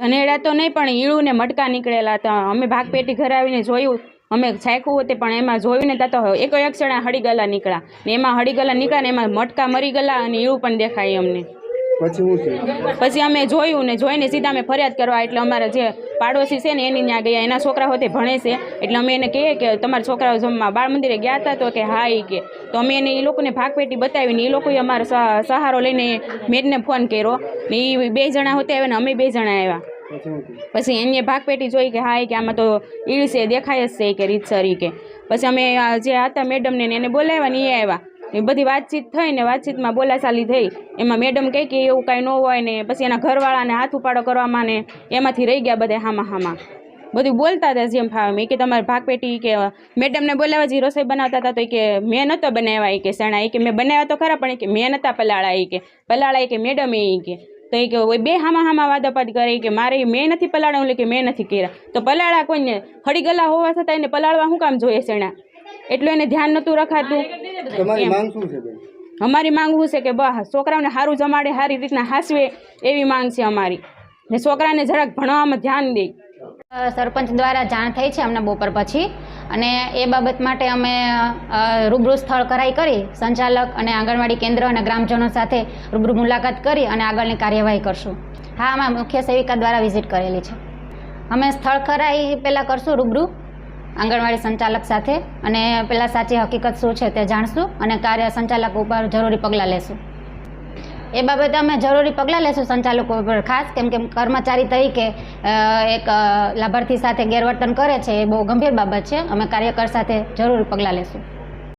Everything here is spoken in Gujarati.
ધનેડા તો નહીં પણ ઈળું ને મટકા નીકળેલા હતા. અમે ભાગપેટી ઘરે આવીને જોયું. અમે ચાખ્યું હતું પણ એમાં જોયું ને ત્યાં તો એક એક હળી ગલા નીકળ્યા. ને એમાં હળી ગલા નીકળ્યા ને એમાં મટકા મરી ગયેલા અને ઈળું પણ દેખાય અમને. પછી પછી અમે જોયું ને જોઈને સીધા અમે ફરિયાદ કરવા એટલે અમારા જે પાડોશી છે ને એની ત્યાં ગયા. એના છોકરાઓ હોતે ભણે છે. એટલે અમે એને કહીએ કે તમારા છોકરાઓ જમવા બાળ મંદિરે ગયા હતા તો કે હા એ કે. તો અમે એને એ લોકોને ભાગપેટી બતાવીને એ લોકોએ અમારો સહારો લઈને મેડને ફોન કર્યો. ને એ બે જણા હોતે આવ્યા ને અમે બે જણા આવ્યા પછી એને ભાગપેટી જોઈ કે હા કે આમાં તો ઈડ છે, દેખાય જ છે કે રીતસર કે. પછી અમે જે હતા મેડમને એને બોલાવ્યા એ આવ્યા. એ બધી વાતચીત થઈ ને વાતચીતમાં બોલાચાલી થઈ. એમાં મેડમ કહે કે એવું કાંઈ ન હોય ને, પછી એના ઘરવાળાને હાથ ઉપાડો કરવામાં ને એમાંથી રહી ગયા બધા હામાં હામાં. બધું બોલતા હતા જેમ ફાવે. કે તમારે ભાગપેટી કે મેડમને બોલાવવા જે રસોઈ બનાવતા હતા તો એ કે મેં નહોતો બનાવ્યા, એ કે સણા એ કે મેં બનાવ્યા તો ખરા, પણ એ કે મેં નહોતા પલાળા એ કે. પલાળા કે મેડમ એ કે. તો એ કે બે હામા હામા વાદાપાદ કરે કે મારે મેં નથી પલાળ્યા એટલે કે મેં નથી કર્યા. તો પલાળા કોઈને હળી ગલા હોવા છતાં એને પલાળવા શું કામ જોઈએ સેણા એટલું એને ધ્યાન નહોતું રખાતું. છે અમારી માંગ શું છે કે બસ છોકરાઓને સારું જમાડે સારી રીતના હાસવે એવી માંગ છે અમારી. ને છોકરાને જરાક ભણવામાં ધ્યાન દે. સરપંચ દ્વારા જાણ થઈ છે અમને બપોર પછી. અને એ બાબત માટે અમે રૂબરૂ સ્થળ કરાઈ કરી, સંચાલક અને આંગણવાડી કેન્દ્ર અને ગ્રામજનો સાથે રૂબરૂ મુલાકાત કરી અને આગળની કાર્યવાહી કરશું. હા, અમે મુખ્ય સેવિકા દ્વારા વિઝિટ કરેલી છે. અમે સ્થળ કરાઈ પહેલાં કરશું રૂબરૂ, આંગણવાડી સંચાલક સાથે. અને પહેલાં સાચી હકીકત શું છે તે જાણશું અને કાર્ય સંચાલક ઉપર જરૂરી પગલાં લેશું. એ બાબતે અમે જરૂરી પગલાં લેશું સંચાલકો પર, ખાસ કેમ કે કર્મચારી તરીકે એક લાભાર્થી સાથે ગેરવર્તન કરે છે એ બહુ ગંભીર બાબત છે. અમે કાર્યકર સાથે જરૂરી પગલાં લેશું.